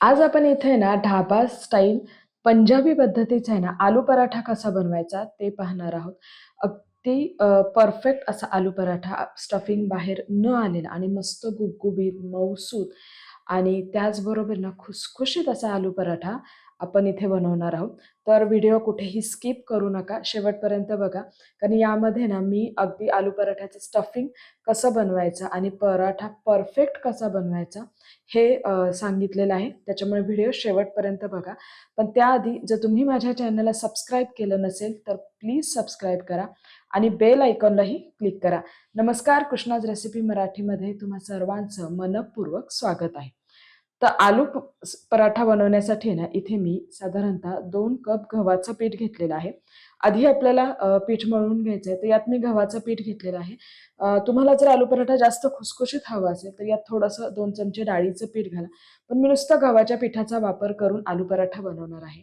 आज आपण इथे ना ढाबा स्टाईल पंजाबी पद्धतीचा आहे ना आलू पराठा कसा बनवायचा ते पाहणार आहोत. अगदी परफेक्ट असा आलू पराठा स्टफिंग बाहेर न आलेला आणि मस्त गुबगुबीत, मऊसूत आणि त्याचबरोबर ना खुसखुशीत असा आलू पराठा आपण इथे बनवणार आहोत. तर व्हिडिओ कुठेही स्किप करू नका. शेवटपर्यंत बघा. कारण यामध्ये ना मी अगदी आलू पराठ्याचं स्टफिंग कसं बनवायचं आणि पराठा परफेक्ट कसा बनवायचा हे सांगितलेलं आहे. त्याच्यामुळे व्हिडिओ शेवटपर्यंत बघा. पण त्याआधी जर तुम्ही माझ्या चॅनलला सबस्क्राईब केलं नसेल, तर प्लीज सबस्क्राईब करा आणि बेल आयकॉनलाही क्लिक करा. नमस्कार, कृष्णाज रेसिपी मराठीमध्ये तुम्हा सर्वांचं मनःपूर्वक स्वागत आहे. तर आलू पराठा बनवण्यासाठी ना, इथे मी साधारणतः दोन कप गव्हाचं पीठ घेतलेलं आहे. आधी आपल्याला पीठ मळून घ्यायचं आहे, तर यात मी गव्हाचं पीठ घेतलेलं आहे. तुम्हाला जर आलू पराठा जास्त खुसखुशीत हवा असेल, तर यात थोडंसं दोन चमचे डाळीचं पीठ घाला. पण मी नुसतं गव्हाच्या पिठाचा वापर करून आलू पराठा बनवणार आहे.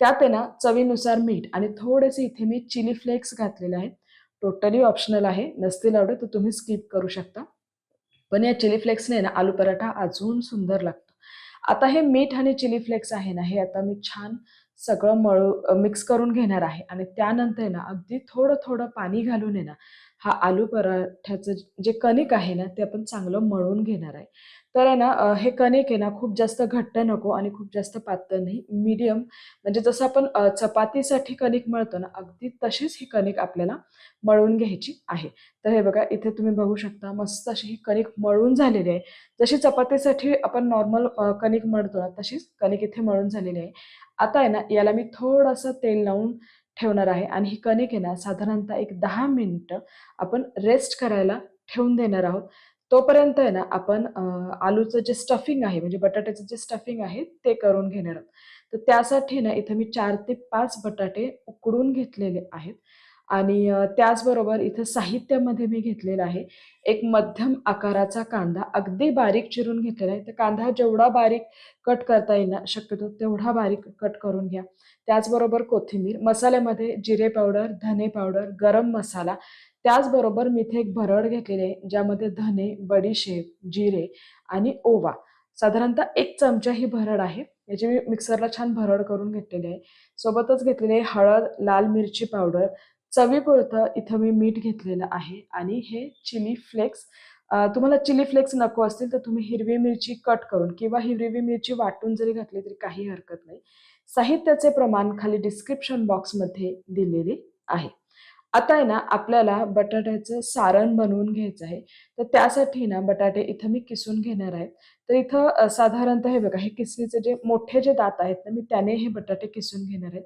त्यात आहे ना, चवीनुसार मीठ आणि थोडेसे इथे मी चिली फ्लेक्स घातलेले आहेत. टोटली ऑप्शनल आहे. नसतील आवडत तर तुम्ही स्किप करू शकता. पण या चिली फ्लेक्सने ना आलू पराठा अजून सुंदर लागतो. आता हे मीठ आणि चिली फ्लेक्स आहे ना, हे आता मी छान सगळं मळू मिक्स करून घेणार आहे आणि त्यानंतर आहे ना, अगदी थोडं-थोडं पाणी घालून आहे ना, हा आलू पराठ्याचं जे कणिक आहे ना, ते आपण चांगलं मळून घेणार आहे. तर आहे ना, हे कणिक आहे ना, खूप जास्त घट्ट नको आणि खूप जास्त पातळ नाही, मीडियम म्हणजे जसं आपण चपातीसाठी कणिक मळतो ना, अगदी तशीच ही कणिक आपल्याला मळून घ्यायची आहे. तर हे बघा, इथे तुम्ही बघू शकता मस्त अशी ही कणिक मळून झालेली आहे. जशी चपातीसाठी आपण नॉर्मल कणिक मळतो ना, तशीच कणिक इथे मळून झालेली आहे. आता आहे ना, याला मी थोडंसं तेल लावून ठेवणार आहे आणि ही कणिक आहे ना, साधारणतः एक दहा मिनिटं आपण रेस्ट करायला ठेवून देणार आहोत. तोपर्यंत आहे ना, आपण आलूचं जे स्टफिंग आहे, म्हणजे बटाट्याचं जे स्टफिंग आहे, ते करून घेणार आहोत. तर त्यासाठी ना, इथं मी चार ते पाच बटाटे उकडून घेतलेले आहेत आणि त्याचबरोबर इथं साहित्यामध्ये मी घेतलेलं आहे, एक मध्यम आकाराचा कांदा, अगदी बारीक चिरून घेतलेला आहे. तर कांदा जेवढा बारीक कट करता येईल ना, शक्यतो तेवढा बारीक कट करून घ्या. त्याचबरोबर कोथिंबीर, मसाल्यामध्ये जिरे पावडर, धने पावडर, गरम मसाला, त्याचबरोबर मी इथे एक भरड घेतलेली आहे, ज्यामध्ये धने, बडीशेप, जिरे आणि ओवा, साधारणतः एक चमचा ही भरड आहे. याची मी मिक्सरला छान भरड करून घेतलेली आहे. सोबतच घेतलेली आहे हळद, लाल मिरची पावडर, चवीपुरतं इथं मी मीठ घेतलेलं आहे आणि हे चिली फ्लेक्स तुम्हाला चिली फ्लेक्स नको असतील तर तुम्ही हिरवी मिरची कट करून किंवा हिरवी मिरची वाटून जरी घातली तरी काही हरकत नाही. साहित्याचे प्रमाण खाली डिस्क्रिप्शन बॉक्समध्ये दिलेले आहे. आता आहे ना, आपल्याला बटाट्याचं सारण बनवून घ्यायचं आहे. तर त्यासाठी ना, बटाटे इथं मी किसून घेणार आहे. तर इथं साधारणतः हे बघा, हे किसणीचे जे मोठे जे दात आहेत ना, मी त्याने हे बटाटे किसून घेणार आहेत.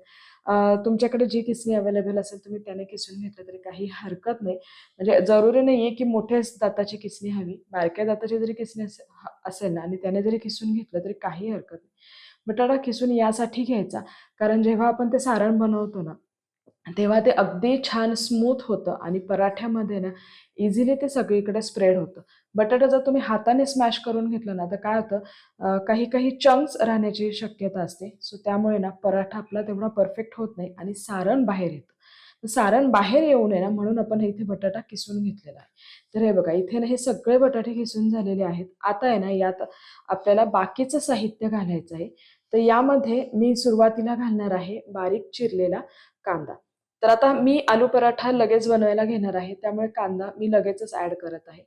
तुमच्याकडे जी किसणी अवेलेबल असेल तुम्ही त्याने किसून घेतलं तरी काही हरकत नाही. म्हणजे जरुरी आहे की मोठ्या दाताची किसणी हवी. बारक्या दाताची जरी किसणी ह असेल ना आणि त्याने जरी किसून घेतलं तरी काही हरकत नाही. बटाटा किसून यासाठी घ्यायचा, कारण जेव्हा आपण ते सारण बनवतो ना, तेव्हा ते अगदी छान स्मूथ होतं आणि पराठ्यामध्ये ना, इझिली ते सगळीकडे स्प्रेड होतं. बटाटा जर तुम्ही हाताने स्मॅश करून घेतलं ना, तर काय होतं काही-काही चंक्स राहण्याची शक्यता असते. सो त्यामुळे ना, पराठा आपला तेवढा परफेक्ट होत नाही आणि सारण बाहेर येतं. सारण बाहेर येऊ नये ना, म्हणून आपण इथे बटाटा किसून घेतलेला आहे. तर हे बघा, इथे ना हे सगळे बटाटे किसून झालेले आहेत. आता आहे ना, यात आपल्याला बाकीचं साहित्य घालायचं आहे. तर यामध्ये मी सुरुवातीला घालणार आहे बारीक चिरलेला कांदा. तर आता मी आलू पराठा लगेच बनवायला घेणार आहे, त्यामुळे कांदा मी लगेचच ॲड करत आहे.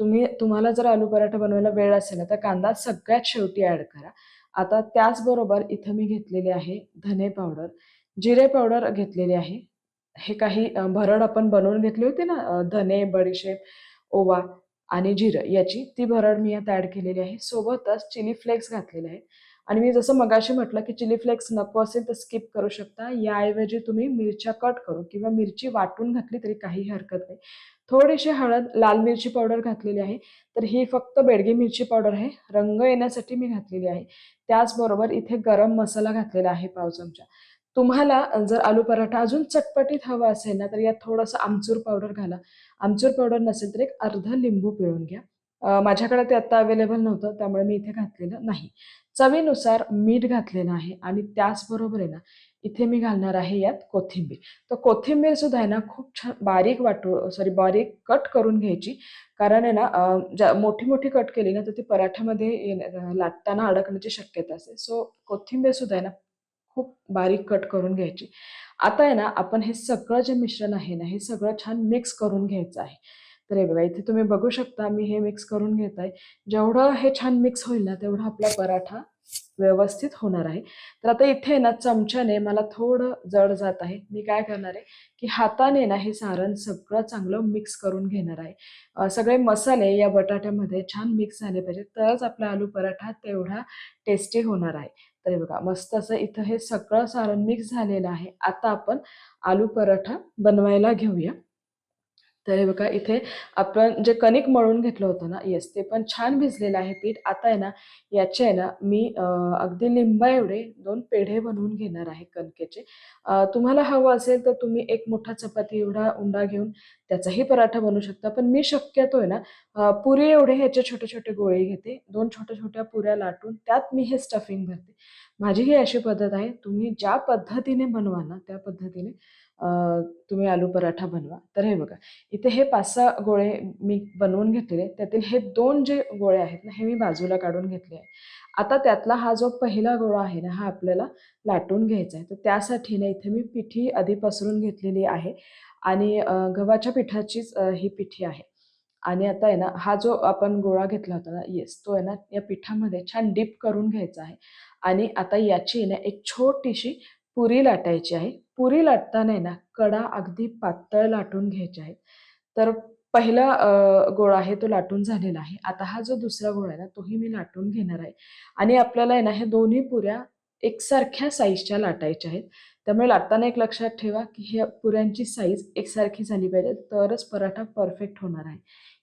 तुम्ही तुम्हाला जर आलू पराठा बनवायला वेळ असेल ना, तर कांदा सगळ्यात शेवटी ॲड करा. आता त्याचबरोबर इथं मी घेतलेले आहे धने पावडर, जिरे पावडर घेतलेली आहे. हे काही भरड आपण बनवून घेतली होती ना, धने, बडीशेप, ओवा आणि जिरं याची, ती भरड मी यात ॲड केलेली आहे. सोबतच चिली फ्लेक्स घातलेले आहेत आणि मी जसं मगाशी म्हटलं, की चिली फ्लेक्स नको असेल तर स्किप करू शकता. याऐवजी तुम्ही मिरच्या कट करून किंवा मिरची वाटून घातली तरी काही हरकत नाही. थोडीशी हळद, लाल मिरची पावडर घातलेली आहे. तर ही फक्त बेडगी मिरची पावडर आहे. रंग येण्यासाठी मी घातलेली आहे. त्याचबरोबर इथे गरम मसाला घातलेला आहे पाव चमचा. तुम्हाला जर आलू पराठा अजून चटपटीत हवा असेल ना, तर यात थोडंसं आमचूर पावडर घाला. आमचूर पावडर नसेल तर एक अर्ध लिंबू पिळून घ्या. माझ्याकडे ते आत्ता अवेलेबल नव्हतं, त्यामुळे मी इथे घातलेलं नाही. चवीनुसार मीठ घातलेलं आहे आणि त्याचबरोबर आहे ना, इथे मी घालणार आहे यात कोथिंबीर. तर कोथिंबीर सुद्धा आहे ना खूप छान बारीक वाटू सॉरी बारीक कट करून घ्यायची. कारण आहे ना ज्या मोठी मोठी कट केली ना तर ती पराठ्यामध्ये लाटताना अडकण्याची शक्यता असते. सो कोथिंबीर सुद्धा आहे ना खूप बारीक कट करून घ्यायची. आता आहे ना आपण हे सगळं जे मिश्रण आहे ना हे सगळं छान मिक्स करून घ्यायचं आहे. तर हे बघा इथे तुम्ही बघू शकता मी हे मिक्स करून घेत आहे जेवढं हे छान मिक्स होईल ना तेवढा आपला पराठा व्यवस्थित होणार आहे. तर आता इथे ना चमच्याने मला थोडं जड जात आहे. मी काय करणार आहे की हाताने ना हे सारण सगळं चांगलं मिक्स करून घेणार आहे. सगळे मसाले या बटाट्यामध्ये छान मिक्स झाले पाहिजे तरच आपला आलू पराठा तेवढा टेस्टी होणार आहे. तर बघा मस्त असं इथं हे सगळं सारण मिक्स झालेलं आहे. आता आपण आलू पराठा बनवायला घेऊया. तर हे बघा इथे आपण जे कणिक मळून घेतलं होतं ना येस ते पण छान भिजलेलं आहे पीठ. आता आहे ना याचे आहे ना मी अगदी लिंबा एवढे दोन पेढे बनवून घेणार आहे कणकेचे. तुम्हाला हवं असेल तर तुम्ही एक मोठा चपाती एवढा उंडा घेऊन त्याचाही पराठा बनवू शकता. पण मी शक्यतो आहे ना पुरी एवढे ह्याचे छोटे छोटे गोळे घेते. दोन छोट्या छोट्या पुऱ्या लाटून त्यात मी हे स्टफिंग भरते. माझी ही अशी पद्धत आहे तुम्ही ज्या पद्धतीने बनवा ना त्या पद्धतीने तुम्ही आलू पराठा बनवा. तर हे बघा इथे हे पाच सहा गोळे मी बनवून घेतलेले त्यातील हे दोन जे गोळे आहेत ना हे मी बाजूला काढून घेतले आहे आता त्यातला हा जो पहिला गोळा आहे ना हा आपल्याला लाटून घ्यायचा आहे. तर त्यासाठी ना इथे मी पिठी आधी पसरून घेतलेली आहे आणि गव्हाच्या पिठाचीच ही पिठी आहे. आणि आता आहे ना हा जो आपण गोळा घेतला होता ना येस तो आहे ना या पिठामध्ये छान डीप करून घ्यायचा आहे. आणि आता याची ना एक छोटीशी पुरी लाटायची आहे. पुरी लाटताना आहे ना कडा अगदी पातळ लाटून घ्यायच्या आहेत तर पहिला गोळा आहे तो लाटून झालेला आहे. आता हा जो दुसरा गोळा आहे ना तोही मी लाटून घेणार आहे. आणि आपल्याला आहे ना हे दोन्ही पुऱ्या एकसारख्या साईजच्या लाटायच्या आहेत. त्यामुळे लाटताना एक लक्षात ठेवा की ह्या पुऱ्यांची साईज एकसारखी झाली पाहिजे तरच पराठा परफेक्ट होणार आहे.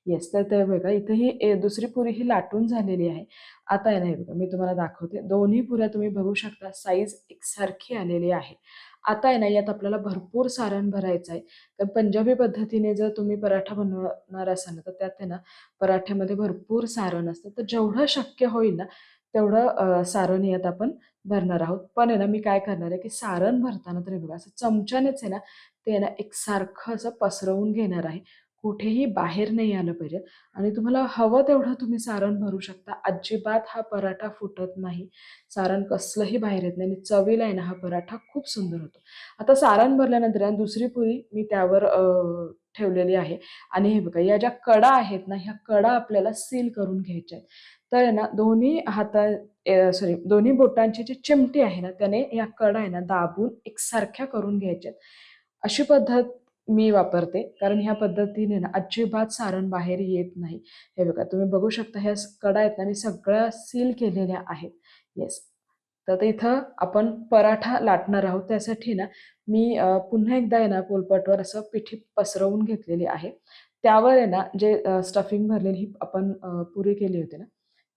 येस तर ते बघा इथे ही ए- दुसरी पुरी ही लाटून झालेली आहे. आता आहे ना बघा मी तुम्हाला दाखवते. दोन्ही पुऱ्या तुम्ही बघू शकता साईज एकसारखी आलेली आहे. आता आहे ना यात आपल्याला भरपूर सारण भरायचं आहे. तर पंजाबी पद्धतीने जर तुम्ही पराठा बनवणार असाल ना तर त्यात आहे ना पराठ्यामध्ये भरपूर सारण असतं. तर जेवढं शक्य होईल ना तेवढं सारण यात आपण भरणार आहोत. पण आहे ना मी काय करणार आहे की सारण भरताना तरी बघा असं चमच्यानेच आहे ना ते आहे ना एकसारखं असं पसरवून घेणार आहे. कुठेही बाहेर नाही आलं पाहिजे. आणि तुम्हाला हवं तेवढं तुम्ही सारण भरू शकता. अजिबात हा पराठा फुटत नाही. सारण कसलंही बाहेर येत नाही. आणि चवीला आहे ना हा पराठा खूप सुंदर होतो. आता सारण भरल्यानंतर दुसरी पुरी मी त्यावर ठेवलेली आहे. आणि हे बघा या ज्या कडा आहेत ना ह्या कडा आपल्याला सील करून घ्यायच्या आहेत. तर आहे ना दोन्ही हाता सॉरी दोन्ही बोटांची जी चिमटी आहे ना त्याने या कडा आहे ना दाबून एकसारख्या करून घ्यायच्या आहेत. अशी पद्धत मी वापरते. कारण ह्या पद्धतीने ना अजिबात सारण बाहेर येत नाही. हे बघा तुम्ही बघू शकता ह्या कडा आहेत ना मी सगळ्या सील केलेल्या आहेत. येस तर इथं आपण पराठा लाटणार आहोत. त्यासाठी ना मी पुन्हा एकदा आहे ना पोलपटवर असं पिठी पसरवून घेतलेली आहे. त्यावर आहे ना जे स्टफिंग भरलेली ही आपण पुरी केली होती ना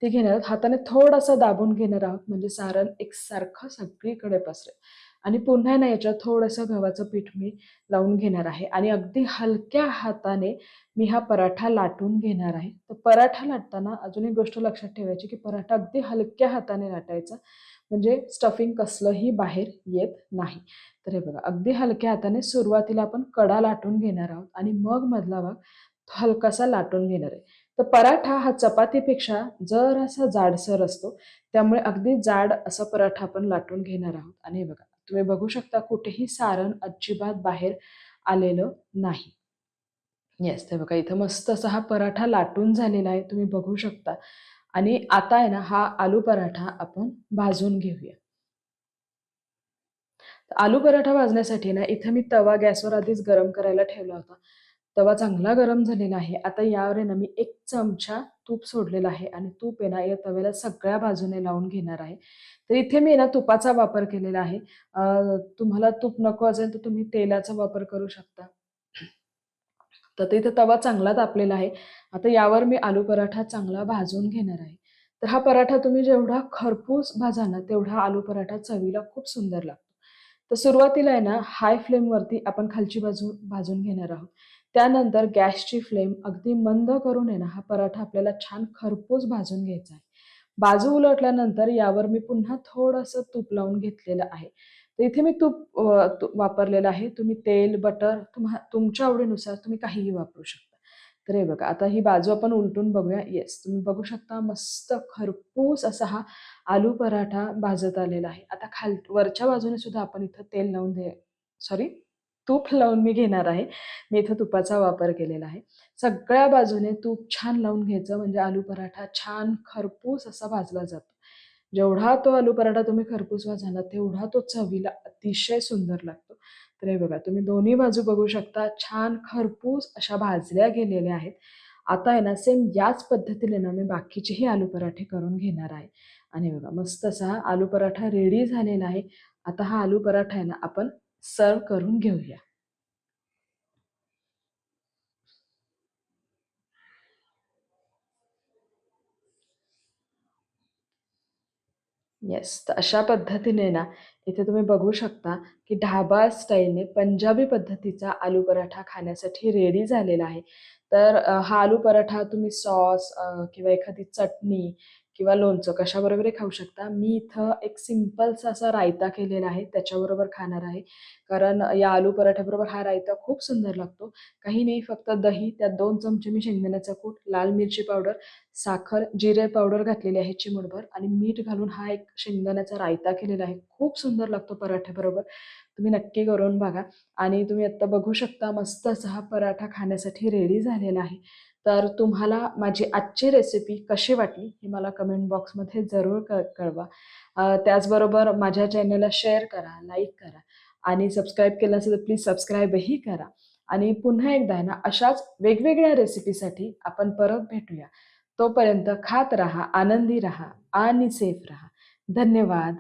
ती घेणार आहोत. हाताने थोडंसं दाबून घेणार आहोत. म्हणजे सारण एकसारखं सगळीकडे पसरेल. आणि पुन्हा ना याच्यात थोडंसं गव्हाचं पीठ मी लावून घेणार आहे. आणि अगदी हलक्या हाताने मी हा पराठा लाटून घेणार आहे. तर पराठा लाटताना अजून एक गोष्ट लक्षात ठेवायची की पराठा अगदी हलक्या हाताने लाटायचा. म्हणजे स्टफिंग कसलंही बाहेर येत नाही. तर हे बघा अगदी हलक्या हाताने सुरुवातीला आपण कडा लाटून घेणार आहोत आणि मग मधला भाग हलकासा लाटून घेणार आहे. तर पराठा हा चपातीपेक्षा जरासा जाडसर असतो. त्यामुळे अगदी जाड असा पराठा आपण लाटून घेणार आहोत. आणि हे बघा तुम्ही बघू शकता कुठेही सारण अजिबात बाहेर आलेलं नाही. येस ते बघा इथं मस्त असा हा पराठा लाटून झालेला आहे तुम्ही बघू शकता. आणि आता आहे ना हा आलू पराठा आपण भाजून घेऊया. आलू पराठा भाजण्यासाठी ना इथं मी तवा गॅसवर आधीच गरम करायला ठेवला होता. तवा चांगला गरम झालेला आहे. आता यावर आहे ना मी एक चमचा तूप सोडलेला आहे आणि तूप आहे ना या तव्याला सगळ्या बाजूने लावून घेणार आहे. तर इथे मी ना तुपाचा वापर केलेला आहे. तुम्हाला तूप नको असेल तर तुम्ही तेलाचा वापर करू शकता. तर ते इथे तवा चांगला तापलेला आहे. आता यावर मी आलू पराठा चांगला भाजून घेणार आहे. तर हा पराठा तुम्ही जेवढा खरपूस भाजा ना तेवढा आलू पराठा चवीला खूप सुंदर लागतो. तर सुरुवातीला आहे ना हाय फ्लेमवरती आपण खालची बाजू भाजून घेणार आहोत. त्यानंतर गॅसची फ्लेम अगदी मंद करून आहे ना हा पराठा आपल्याला छान खरपूस भाजून घ्यायचा आहे बाजू उलटल्यानंतर यावर मी पुन्हा थोडंसं तूप लावून घेतलेलं आहे तर इथे मी तूप तू वापरलेलं आहे. तुम्ही तेल, बटर तुम्हा तुमच्या आवडीनुसार तुम्ही काहीही वापरू शकता. तर हे बघा, आता ही बाजू आपण उलटून बघूया. येस, तुम्ही बघू शकता मस्त खरपूस असा हा आलू पराठा भाजत आलेला आहे. आता खाल वरच्या बाजूने सुद्धा आपण इथं तेल लावून दे सॉरी तूप लावून मी घेणार आहे. मी इथं तुपाचा वापर केलेला आहे. सगळ्या बाजूने तूप छान लावून घ्यायचं म्हणजे आलू पराठा छान खरपूस असा भाजला जातो. जेवढा तो आलू पराठा तुम्ही खरपूस वाजाला तेवढा तो चवीला अतिशय सुंदर लागतो. तर हे बघा, तुम्ही दोन्ही बाजू बघू शकता छान खरपूस अशा भाजल्या गेलेल्या आहेत. आता आहे ना, सेम याच पद्धतीने ना मी बाकीचेही आलू पराठे करून घेणार आहे. आणि बघा मस्त असा आलू पराठा रेडी झालेला आहे. आता हा आलू पराठा आहे ना, आपण सर्व करून घेऊया. येस. तर अशा पद्धतीने ना, इथे तुम्ही बघू शकता, की ढाबा स्टाईलने पंजाबी पद्धतीचा आलू पराठा खाण्यासाठी रेडी झालेला आहे. तर हा आलू पराठा तुम्ही सॉस किंवा एखादी चटणी किंवा लोणचं कशाबरोबर खाऊ शकता. मी इथं एक सिम्पलचा असा रायता केलेला आहे, त्याच्याबरोबर खाणार आहे. कारण या आलू पराठ्याबरोबर हा रायता खूप सुंदर लागतो. काही नाही, फक्त दही, त्यात दोन चमचे मी शेंगदाण्याचा कूट, लाल मिरची पावडर, साखर, जिरे पावडर घातलेली आहे चिमूटभर आणि मीठ घालून हा एक शेंगदाण्याचा रायता केलेला आहे. खूप सुंदर लागतो पराठ्याबरोबर. तुम्ही नक्की करून बघा आणि तुम्ही आत्ता बघू शकता मस्त असा हा पराठा खाण्यासाठी रेडी झालेला आहे. तर तुम्हाला माझी आजची रेसिपी कशी वाटली, हे मला कमेंट बॉक्समध्ये जरूर क कळवा. त्याचबरोबर माझ्या चॅनलला शेअर करा, लाईक करा आणि सबस्क्राईब केलं असेल तर प्लीज सबस्क्राईबही करा. आणि पुन्हा एकदा आहे ना, अशाच वेगवेगळ्या रेसिपीसाठी आपण परत भेटूया. तोपर्यंत खात राहा, आनंदी राहा आणि सेफ राहा. धन्यवाद.